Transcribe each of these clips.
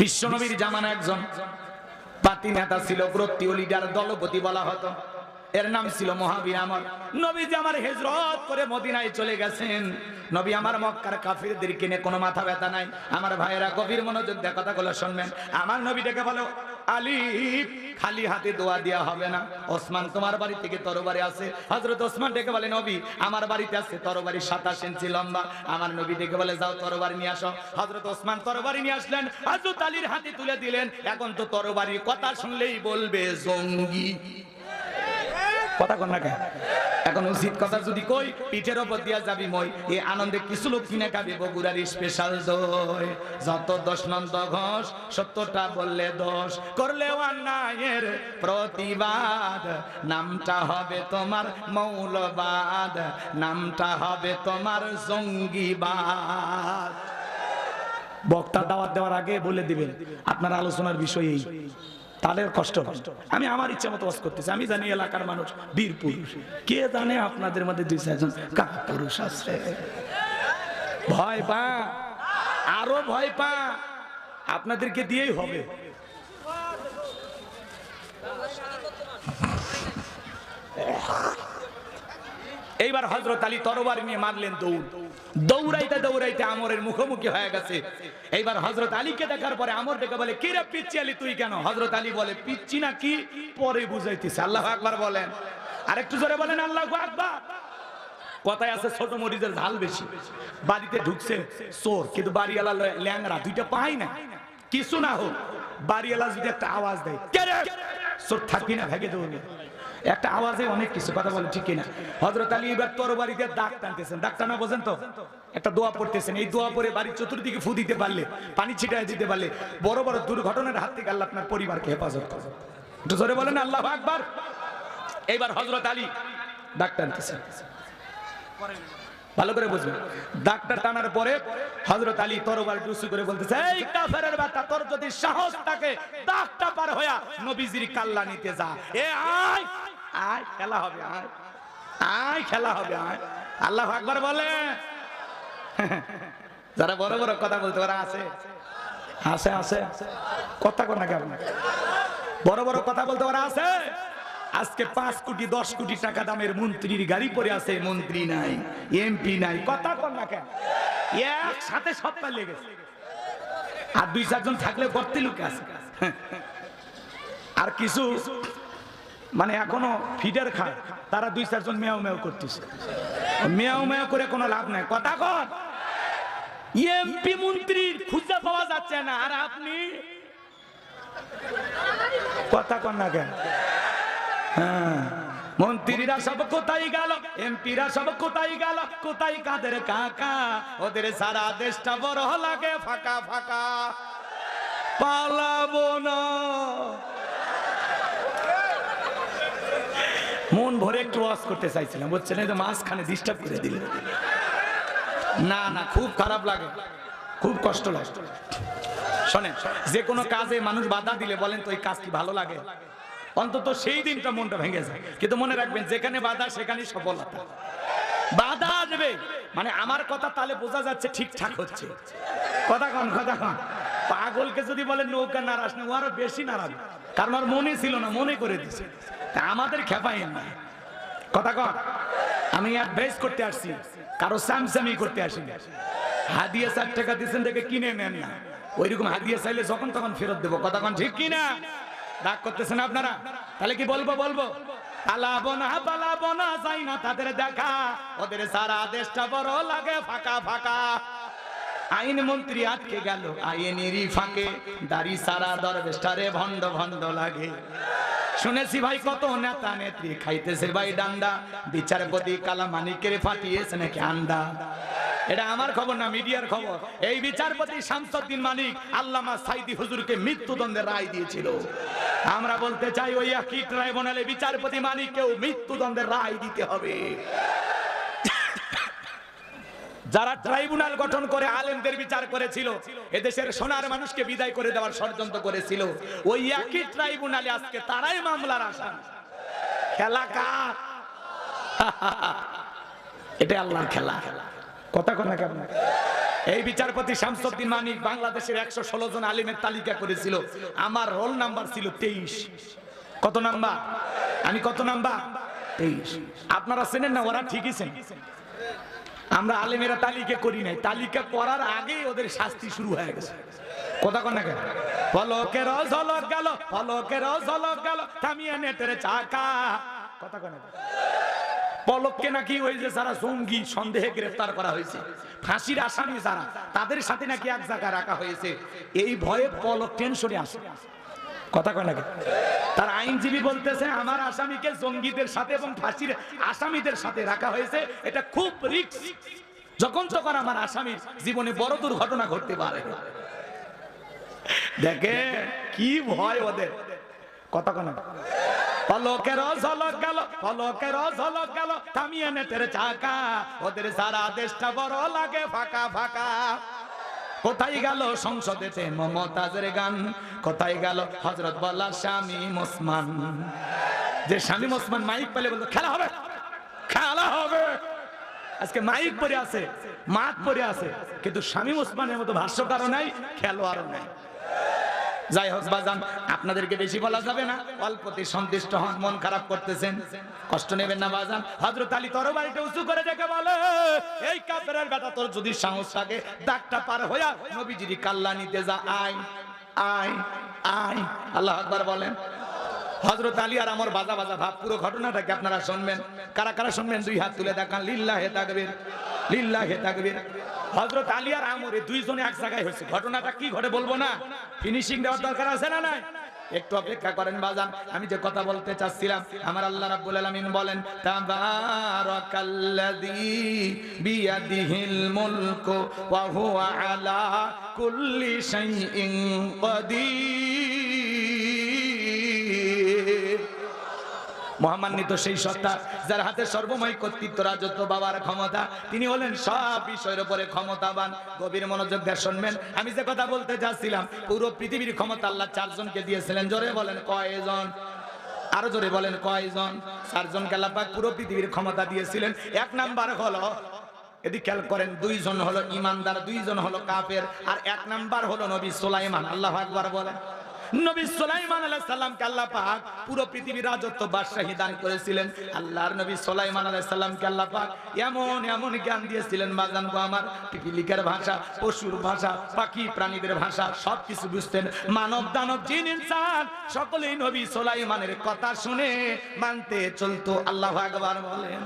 বিশ্বনবীর জামান একজন। পাতি নেতা ছিল ব্রতীয় লিডার, দলপতি বলা হতো। এর নাম ছিল মহাবীর আমার। নবী যে আমার হেজরত করে মদিনায় চলে গেছেন। নবী আমার মক্কার কাফিরদের কিনে কোনো মাথা ব্যথা নাই। আমার ভাইয়েরা গভীর মনোযোগ দেয় কথাগুলো শুনবেন। আমার নবীটাকে বলো আলী, খালি হাতে দোয়া দেওয়া হবে না। ওসমান তোমার বাড়ি থেকে তরবারি আছে। হজরত ওসমান ডেকে বলে, নবী, আমার বাড়িতে আছে তরবারি সাতাশ ইঞ্চি লম্বা। আমার নবী ডেকে বলে, যাও তরবারি নিয়ে আসো। হজরত ওসমান তরবারি নিয়ে আসলেন। হজরত আলীর হাতে তুলে দিলেন। এখন তো তরবারির কথা শুনলেই বলবে জঙ্গি। কথা কন না কেন? এখন উচিত কথা যদি কই, পিঠের ওপর দিয়া যাবি মই। এই আনন্দে কিছু লোক কিনে খাবি বগুড়ার স্পেশাল দই। যত দশ নন্দ ঘোষ সত্যটা বললে দোষ। করলে অন্যায়ের প্রতিবাদ। নামটা হবে তোমার মৌলবাদ। নামটা হবে তোমার জঙ্গিবাদ। বক্তা দাওয়াত দেওয়ার আগে বলে দিবেন, আপনার আলোচনার বিষয় এই। তাদের কষ্ট আমি আমার ইচ্ছা মতো করতেছি। আমি জানি এলাকার মানুষ বীর পুরুষ। কে জানে আপনাদের মধ্যে দুই চারজন পুরুষ আছে? ভয় পা। আরও ভয় পা। আপনাদেরকে দিয়েই হবে। এইবার হজরত আলী তরবার নিয়ে মারলেন দৌড়। দৌড়াইতে দৌড়াইতে আমরের মুখোমুখি হয়ে গেছে। এইবার হজরত আলীকে দেখার পরে আমর ডেকে বলে, কি রে পিচ্ছি আলী, তুই কেন? হজরত আলী বলে পিচ্ছি না কি? পরে বুঝাইতেছে। আল্লাহ আকবার বলেন। আর একটু জোরে বলেন, আল্লাহ আকবার। কথায় আছে ছোট মরিচের ঝাল বেশি। বাড়িতে ঢুকছে চোর, কিন্তু বাড়িওয়ালা ল্যাংরা দুইটা পাই না। কিছু না হোক, বাড়িওয়ালা যদি একটা আওয়াজ দেয়? চোর থাকবি না, ভেগে দেবো একটা আওয়াজে অনেক কিছু, কথা বলে ঠিক কিনা। হজরত আলী এবার তোর বাড়িতে দাগ টানতেছেন। দাগ টানা বোঝেন তো? একটা দোয়া পড়তেছেন। এই দোয়া পরে বাড়ির চতুর্দিকে ফু দিতে পারলে, পানি ছিটায় দিতে পারলে, বড় বড় দুর্ঘটনার হাত থেকে আল্লাহ আপনার পরিবারকে হেফাজত করে একটু জোরে বলেন, আল্লাহ আকবার। এইবার হজরত আলী দাগ টানতেছেন। ভালো করে বুঝবেন। ডাক্তার টানার পরে হজরত আলী তরবার টুসু করে বলতেছে, এই কাফেরের বাচ্চা, তোর যদি সাহস থাকে, দাগটা পার হইয়া নবীজির কাল্লা নিতে যা। এ আয় আয়, খেলা হবে, আয়। আয়, খেলা হবে, আয়। আল্লাহ আকবার বলে। যারা বড় বড় কথা বলতে পারে, আছে। আছে আছে। কথা কোন না কেমন বড় বড় কথা বলতে পারে, আছে। আজকে পাঁচ কোটি, দশ কোটি টাকা দামের মন্ত্রীর গাড়ি পরে আছে, মন্ত্রী নাই এমপি নাই। কথা কর না কেন? একসাথে সব গেছে আর দুই চারজন থাকলে ভর্তি লোক আছে। আর কিছু মানে এখনও ফিডার খায়। তারা দুই চারজন মেয়াও মেয়াও করতেছে। মেয়াও মেয়াও করে কোনো লাভ নাই। কথা কর এমপি মন্ত্রীর খুঁজে পাওয়া যাচ্ছে না। আর আপনি? কথা কর না কেন? হ্যাঁ। মন্ত্রীরা সব কোথায় গেল? এমপিরা সব কোথায় গেল? কোথায় কাদের কাকা? ওদের সারা দেশটা বড় লাগে ফাঁকা ফাঁকা। পালাবো না। মন ভরে একটু ওয়াজ করতে চাইছিলাম, বুঝছেন? এই তো মাঝখানে ডিস্টার্ব করে দিলে না না, খুব খারাপ লাগে। খুব কষ্ট লাগে। শোনেন, যে কোনো কাজে মানুষ বাধা দিলে বলেন তো এই কাজ কি ভালো লাগে? অন্তত সেই দিনটা মনটা ভেঙে যায়। কিন্তু মনে রাখবেন, যেখানে বাধা সেখানে সফলতা। বাধা আসবে। মানে আমার কথা তাহলে বোঝা যাচ্ছে, ঠিকঠাক হচ্ছে। কথা কন কথা কন। পাগলকে যদি বলে নৌকা নারাজ না, ও আরও বেশি নারাজ কারণ আর মনে ছিল না, মনে করে তা আমাদের খেপাইন। না কথা কন। আমি অ্যাডভাইস করতে আসছি। কারও স্যামস্যামি করতে আসি। হাদিয়া চার টাকা দিচ্ছেন দেখে কিনে নেন না। ওইরকম হাদিয়া চাইলে যখন তখন ফেরত দেবো। কথা কন, ঠিক কিনা? রাগ করতেছেন আপনারা? তাহলে কি বলব বলব? পালাবো না না যাই না তাদের দেখা। ওদের সারা দেশটা বড় লাগে ফাঁকা ফাঁকা। আইন মন্ত্রী আটকে গেল দাড়ি সারা লাগে। শুনেছি ভাই কত নেতা নেত্রী খাইতেছে ভাই ডান্ডা। বিচারপতি কালা মানিকের ফাটিয়েছে নাকি আন্ডা এটা আমার খবর না, মিডিয়ার খবর। এই বিচারপতি শামসুদ্দিন মালিক আল্লামা সাইদি হুজুরকে মৃত্যুদণ্ডের রায় দিয়েছিল। আমরা বলতে চাই ওই একই ট্রাইব্যুনালে বিচারপতি মালিককেও মৃত্যুদণ্ডের রায় দিতে হবে। যারা ট্রাইব্যুনাল গঠন করে, আলেমদের বিচার করেছিল, এদেশের সোনার মানুষকে বিদায় করে দেওয়ার ষড়যন্ত্র করেছিল। ওই একই ট্রাইব্যুনালে আজকে তারাই মামলার আসামি। খেলা কার? এটা আল্লাহর খেলা। কথা কথা কেমন এই বিচারপতি শামসুদ্দিন মানিক বাংলাদেশের একশো ষোলো জন আলিমের তালিকা করেছিল। আমার রোল নাম্বার ছিল তেইশ। কত নাম্বার? আমি কত নাম্বার? তেইশ। আপনারা চেনেন না, ওরা ঠিকই চেন। আমরা আলেমেরা তালিকা করি নাই। তালিকা করার আগেই ওদের শাস্তি শুরু হয়ে গেছে। কথা কন না কেন? পলকের ঝলক গেল পলকের ঝলক গেল, থামিয়ে নেটের চাকা। কথা কন পলককে নাকি ওই যে যারা জঙ্গি সন্দেহে গ্রেফতার করা হয়েছে, ফাঁসির আসামি যারা, তাদের সাথে নাকি এক জায়গায় রাখা হয়েছে। এই ভয়ে পলক টেনশনে আসে কথা কয় নাকি? তার আইনজীবী বলতেছে, আমার আসামিকে জঙ্গিদের সাথে এবং ফাঁসির আসামিদের সাথে রাখা হয়েছে। এটা খুব রিস্ক যখন তখন আমার আসামির জীবনে বড় দুর্ঘটনা ঘটতে পারে। দেখে কি ভয় ওদের। কথা কেন পলকের ঝলক গেল, পলকের ঝলক গেল, থামিয়ে নেটের চাকা। ওদের সারা দেশটা বড় লাগে, ফাঁকা ফাঁকা। কোথায় গেল সংসদেতে মমতাজের গান? কোথায় গেল হজরত বল্লা স্বামী মুসমান? যে স্বামী মুসমান মাইক পেলে বলতো, খেলা হবে খেলা হবে। আজকে মাইক পরে আছে মাঠ পরে আছে, কিন্তু স্বামী মুসমানের মতো ভাষ্যকারও নাই, খেলোয়াড়ও নাই। যাই হোক, বাজান, আপনাদেরকে বেশি বলা যাবে না। অল্পতে সন্তুষ্ট হন, মন খারাপ করতেছেন। কষ্ট নেবেন না, বাজান। হজরত আলী তরবারিটা উঁচু করে দেখে বলে, এই কাপড়ের বেটা, তোর যদি সাহস থাকে, দাগটা পার হইয়া নবীজির কাল্লা নিতে যা, আয় আয় আয়। আল্লাহ আকবার বলেন। হজরত আলী আর আমার বাজা বাজা ভাব, পুরো ঘটনাটাকে আপনারা শুনবেন। কারা কারা শুনবেন? দুই হাত তুলে দেখান। লিল্লাহ তাকবীর। লিল্লাহ তাকবীর। হজরত আলী আমরে দুইজনে এক জায়গায় হয়েছে। ঘটনাটা কি ঘটে বলব না? ফিনিশিং দেওয়ার দরকার আছে না নাই? একটু অপেক্ষা করেন বাজান, আমি যে কথা বলতে চাচ্ছিলাম, আমার আল্লাহ রাব্বুল আলামিন বলেন, তাবারাকাল্লাযী বিয়াদিহিল মুলকু ওয়া হুয়া আলা কুল্লি শাইইন কাদির। মহামান্বিত সেই সত্তা যার হাতে সর্বময় কর্তৃত্ব, রাজত্ব, বাবার ক্ষমতা, তিনি হলেন সব বিষয়ের উপরে ক্ষমতাবান। গভীর মনোযোগ দিয়ে শুনবেন। আমি যে কথা বলতে চাচ্ছিলাম পুরো পৃথিবীর ক্ষমতা আল্লাহ চারজনকে দিয়েছিলেন। জোরে বলেন কয়জন? আরও জোরে বলেন কয়জন? আল্লাহ পাক পুরো পৃথিবীর ক্ষমতা দিয়েছিলেন। এক নাম্বার হলো এদি খেয়াল করেন, দুইজন হলো ইমানদার, দুইজন হলো কাফের, আর এক নাম্বার হলো নবী সুলাইমান। আল্লাহ আকবার বলেন। নবী সুলাইমান আলাইহিস সালামকে আল্লাহ পাক পুরো পৃথিবীর রাজত্ব বাদশাহী দান করেছিলেন। আল্লাহর নবী সুলাইমান আলাইহিস সালামকে আল্লাহ পাক এমন এমন জ্ঞান দিয়েছিলেন বাজান গো আমার। পিপিলিকার ভাষা, পশুর ভাষা, পাখি প্রাণীদের ভাষা, সবকিছু বুঝতেন। মানব দানব জিন ইনসান, সকলেই নবী সুলাইমানের কথা শুনে মানতে চলতো। আল্লাহ আকবার বলেন।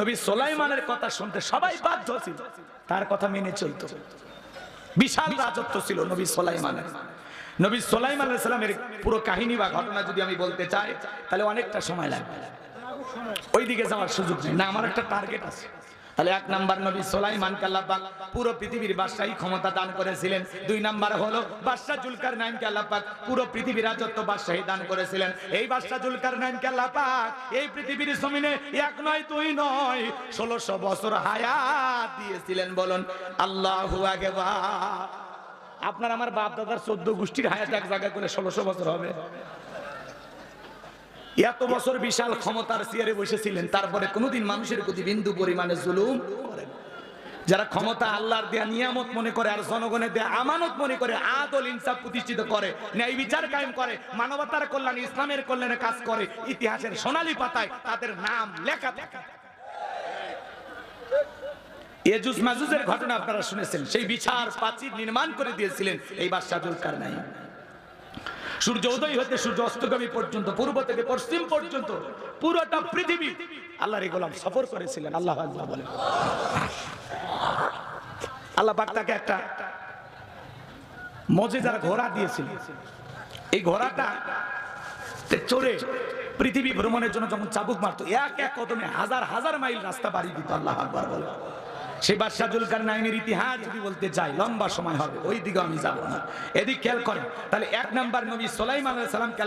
নবী সুলাইমানের কথা শুনতে সবাই বাধ্য ছিল। তার কথা মেনে চলতো। বিশাল রাজত্ব ছিল নবী সুলাইমানের। নবী সোলাইমান আলাইহিস সালামের পুরো কাহিনী বা ঘটনা যদি আমি বলতে চাই, তাহলে অনেকটা সময় লাগবে। ওইদিকে যাওয়ার সুযোগ নেই। না, আমার একটা টার্গেট আছে। তাহলে এক নাম্বার নবী সোলাইমান আল্লাহ পাক পুরো পৃথিবীর বাদশাহী ক্ষমতা দান করেছিলেন। দুই নাম্বার হলো বাদশাহ জুলকার নাইনকে আল্লাহ পাক পুরো পৃথিবীর রাজত্ব বাদশাহী দান করেছিলেন। এই বাদশাহ জুলকার নাইনকে আল্লাহ পাক এই পৃথিবীর জমিনে এক নয়, দুই নয়, ষোলোশো বছর হায়াত দিয়েছিলেন বলুন, আল্লাহু আকবার। আপনার আমার বাপ দাদার চোদ্দ গোষ্ঠীর হায়াত এক জায়গায় করে ষোলোশো বছর হবে। এত বছর বিশাল ক্ষমতার চেয়ারে বসেছিলেন, তারপরে কোনোদিন মানুষের প্রতি বিন্দু পরিমাণে জুলুম যারা ক্ষমতা আল্লাহর দেয়া, নিয়ামত মনে করে আর জনগণের দেয়া, আমানত মনে করে, আদল ইনসাফ প্রতিষ্ঠিত করে, ন্যায় বিচার কায়েম করে, মানবতার কল্যাণ, ইসলামের কল্যাণে কাজ করে, ইতিহাসের সোনালী পাতায় তাদের নাম লেখা থাকে। এজুজ মাজুজের ঘটনা আপনারা শুনেছেন। সেই বিচার প্রাচীর নির্মাণ করে দিয়েছিলেন এই বাদশাহ জুলকারনাইন সূর্য উদয় হতে সূর্য অস্তগামী পর্যন্ত, পূর্ব থেকে পশ্চিম পর্যন্ত, পুরোটা পৃথিবী আল্লাহর এই গোলাম সফর করেছিলেন। আল্লাহ আল্লাহ বলেন। আল্লাহ পাক তাকে একটা মজেদার ঘোড়া দিয়েছিল এই ঘোড়াটা চড়ে পৃথিবী ভ্রমণের জন্য যখন চাবুক মারতো, এক এক কদমে হাজার হাজার মাইল রাস্তা পাড়ি দিত। আল্লাহ আকবার বলে সেই ইতিহাস যদি বলতে লম্বা সময় হবে, ওই দিকে আমি না। এদিক খেয়াল তাহলে এক নবী সালামকে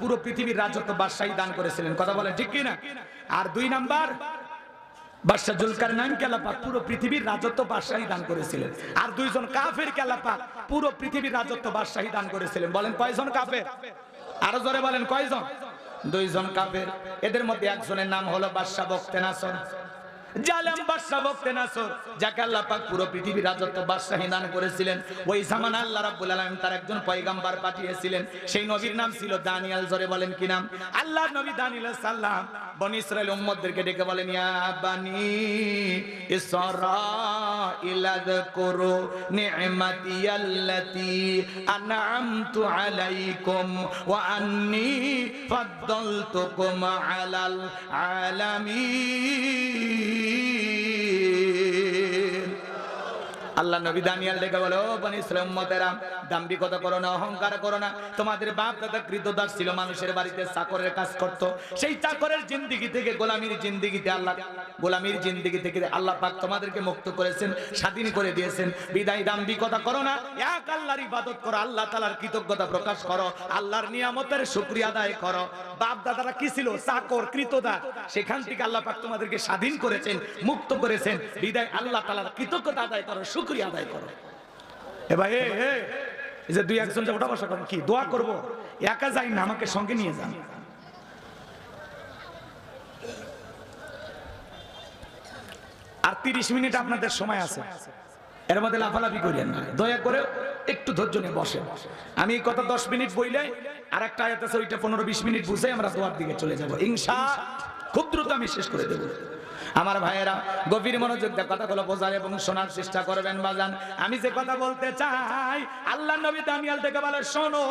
পুরো পৃথিবীর রাজত্ব বাদশাহী দান করেছিলেন। কথা বলেন ঠিক আর দুই বলেন কয়জন কাফের? আরও বলেন দুইজন কাফের। এদের মধ্যে একজনের নাম হলো বাদশাহ বক্তে নাসর জালেম বাদশা বক্তে নাসর, যাকে আল্লাহ পাক পুরো পৃথিবীর রাজত্ব বাদশাহী দান করেছিলেন। ওই জামান আল্লাহ রাব্বুল আলামিন তার একজন পয়গাম্বার পাঠিয়েছিলেন। সেই নবীর নাম ছিল দানিয়াল, জোরে বলেন কি নাম? আল্লাহর নবী দানিয়াল সাল্লাম বনি ইসরাইল উম্মতদেরকে ডেকে বলেন, ইয়া বানি ইসরাইল আযকুরু নি'মাতি আল্লাতী আন'আমতু আলাইকুম ওয়া আন্নী ফাদ্দালতুকুম আলাল আলামিন। আল্লাহ নবী দানিয়াল ডেকে বলে, ও বনি ইসরাইল উম্মতেরা, দাম্ভিকতা করো না, অহংকার করো না। তোমাদের বাপ দাদা কৃতদাস ছিল, মানুষের বাড়িতে চাকরের কাজ করত। সেই চাকরের জিন্দিগি থেকে, গোলামির জিন্দিগিতে আল্লাহ, গোলামির জিন্দিগি থেকে আল্লাহ পাক তোমাদেরকে মুক্ত করেছেন, স্বাধীন করে দিয়েছেন। বিদায় দাম্ভিকতা করো না, এক আল্লাহর ইবাদত করো, আল্লাহ তাআলার কৃতজ্ঞতা প্রকাশ করো, আল্লাহর নিয়ামতের শুকরিয়া আদায় করো। বাপ দাদারা কি ছিল? চাকর, কৃতদাস। সেখান থেকে আল্লাহ পাক তোমাদেরকে স্বাধীন করেছেন, মুক্ত করেছেন। বিদায় আল্লাহ তাআলার কৃতজ্ঞতা আদায় করো শুকরিয়া আদায় করো। এ ভাই এই যে দুই একজন যে বসা করেন কি? দোয়া করব। একা যাই না, আমাকে সঙ্গে নিয়ে যান। আর তিরিশ মিনিট আপনাদের সময় আছে। এর মধ্যে লাফালাফি করিয়েন না। দয়া করে একটু ধৈর্য নিয়ে বসেন। আমি কথা দশ মিনিট বইলে আর একটা আয়াত আছে, ওইটা পনেরো বিশ মিনিট বুঝে আমরা দোয়ার দিকে চলে যাব। ইনশা, খুব দ্রুত আমি শেষ করে দেবো। আমার ভাইয়েরা, গভীর মনোযোগ দিয়ে কথাগুলো বোঝার এবং শোনার চেষ্টা করবেন, বাজান। আমি যে কথা বলতে চাই আল্লাহ নবী দানিয়াল থেকে বলে, শোনো,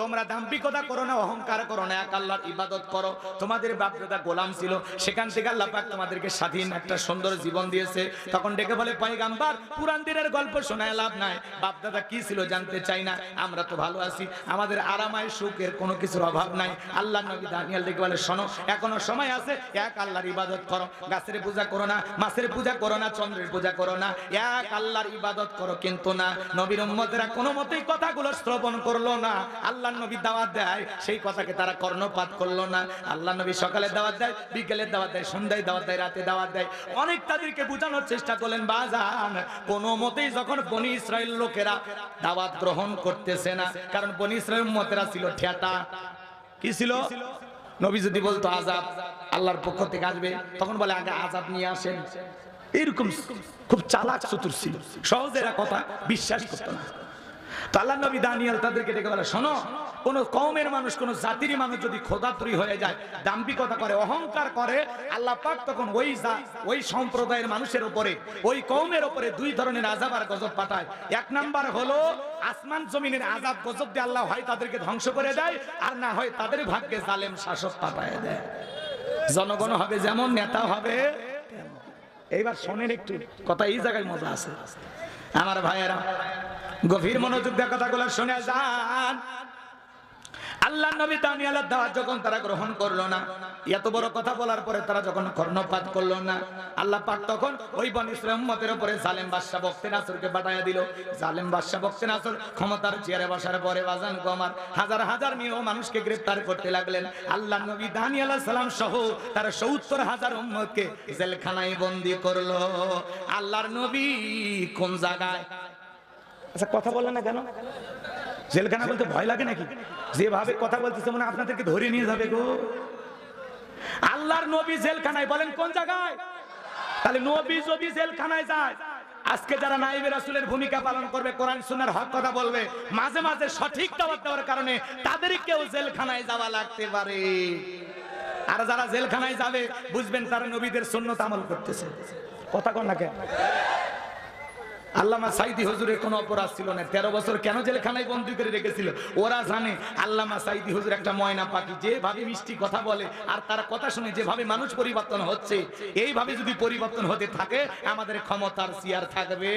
তোমরা দাম্ভিকতা করো না, অহংকার করো না, এক আল্লাহর ইবাদত করো। তোমাদের বাপদাদা গোলাম ছিল, সেখান থেকে আল্লাহ পাক তোমাদেরকে স্বাধীন একটা সুন্দর জীবন দিয়েছে। তখন ডেকে বলে, পয়গাম্বার, পুরান দিনের গল্প শোনায় লাভ নাই। বাপদাদা কি ছিল জানতে চাই না, আমরা তো ভালো আছি। আমাদের আরামায় সুখের কোনো কিছুর অভাব নাই। আল্লাহ নবী দানিয়াল ডেকে বলে, শোনো, এখনও সময় আছে, এক আল্লাহর ইবাদত করো। গাছের পূজা করো না মাছের পূজা করো না, চন্দ্রের পূজা করো না। এক আল্লাহর ইবাদত করো কিন্তু না। নবীর উম্মতেরা কোনো মতেই কথাগুলো শ্রবণ করল না। আল্লাহ নবী দাওয়াত দেয়, সেই কথাকে তারা কর্ণপাত করল না। আল্লাহ নবী সকালে দাওয়াত দেয়, বিকেলে দাওয়াত দেয়, সন্ধ্যায় দাওয়াত দেয়, রাতে দাওয়াত দেয়। অনেক তাদেরকে বোঝানোর চেষ্টা করলেন, বাজান, কোনো মতেই যখন বনি ইসরায়েল লোকেরা দাওয়াত গ্রহণ করতেছে না, কারণ বনি ইসরায়েল উম্মতেরা ছিল ঠেটা। কি ছিল? নবী যদি বলতো, আজাদ আল্লাহর পক্ষ থেকে আসবে, তখন বলে, আগে আজাদ নিয়ে আসেন। এরকম খুব চালাক চতুর ছিল। সহজে এরা কথা, বিশ্বাস করতো না। তো নবী দানিয়াল তাদেরকে ডেকে বলে, শোনো, কোন কওমের মানুষ, কোন জাতির মানুষ যদি হয়ে যায় করে, অহংকার করে, আল্লাহ পাক তখন ওই ওই সম্প্রদায়ের মানুষের উপরে, ওই কওমের উপরে দুই ধরনের আজাব আর গজব পাঠায়। এক নাম্বার হলো, আসমান জমিনের আজাব গজব দিয়ে আল্লাহ হয় তাদেরকে ধ্বংস করে দেয়, আর না হয় তাদের ভাগ্যে জালেম শাসক পাঠায় দেয়। জনগণ হবে যেমন নেতা হবে এইবার শোনেন একটু, কথা এই জায়গায় মজা আছে। আমার ভাইয়েরা গভীর মনোযোগ দিয়ে কথাগুলো শুনে যান। আল্লাহ নবী দানিয়ালের দাওয়াত যখন তারা গ্রহণ করল না, এত বড় কথা বলার পরে তারা যখন কর্ণপাত করল না, আল্লাহ পাক তখন ওই বন ইসরায়েল উম্মতের উপরে জালেম বাদশা বক্তে নাসরকে পাঠাইয়া দিল। জালেম বাদশা বক্তে নাসর ক্ষমতার চেয়ারে বসার পরে, বাজান কমার, হাজার হাজার নিয়ে মানুষকে গ্রেফতার করতে লাগলেন। আল্লাহ নবী দানিয়াল সালাম সহ তার সত্তর হাজার উম্মতকে জেলখানায় বন্দি করল। আল্লাহর নবী কোন জায়গায়? আচ্ছা কথা বললেন না কেন? জেলখানা বলতে ভয় লাগে নাকি? যেভাবে কথা বলতেছে, মনে আপনাদেরকে ধরে নিয়ে যাবে গো। আল্লাহর নবী জেলখানায় বলেন, কোন জায়গায়? তাহলে নবী যদি জেলখানায় যায়, আজকে যারা নাইবে রাসূলের ভূমিকা পালন করবে, কোরআন, সুন্নাহর হক কথা বলবে, মাঝে মাঝে সঠিক দাওয়াত দেওয়ার কারণে তাদেরকেও জেলখানায় যাওয়া লাগতে পারে। আর যারা জেলখানায় যাবে, বুঝবেন তারা নবীদের সুন্নত আমল করতেছে। কথা কন না কেন? আল্লামা সাইদি হুজুরের কোনো অপরাধ ছিল না। তেরো বছর কেন জেলখানায় বন্দি করে রেখেছিল? ওরা জানে আল্লামা সাইদি হুজুর একটা ময়না পাখি, যেভাবে মিষ্টি কথা বলে আর তার কথা শুনে যেভাবে মানুষ পরিবর্তন হচ্ছে, এইভাবে যদি পরিবর্তন হতে থাকে, আমাদের ক্ষমতার চেয়ার থাকবে।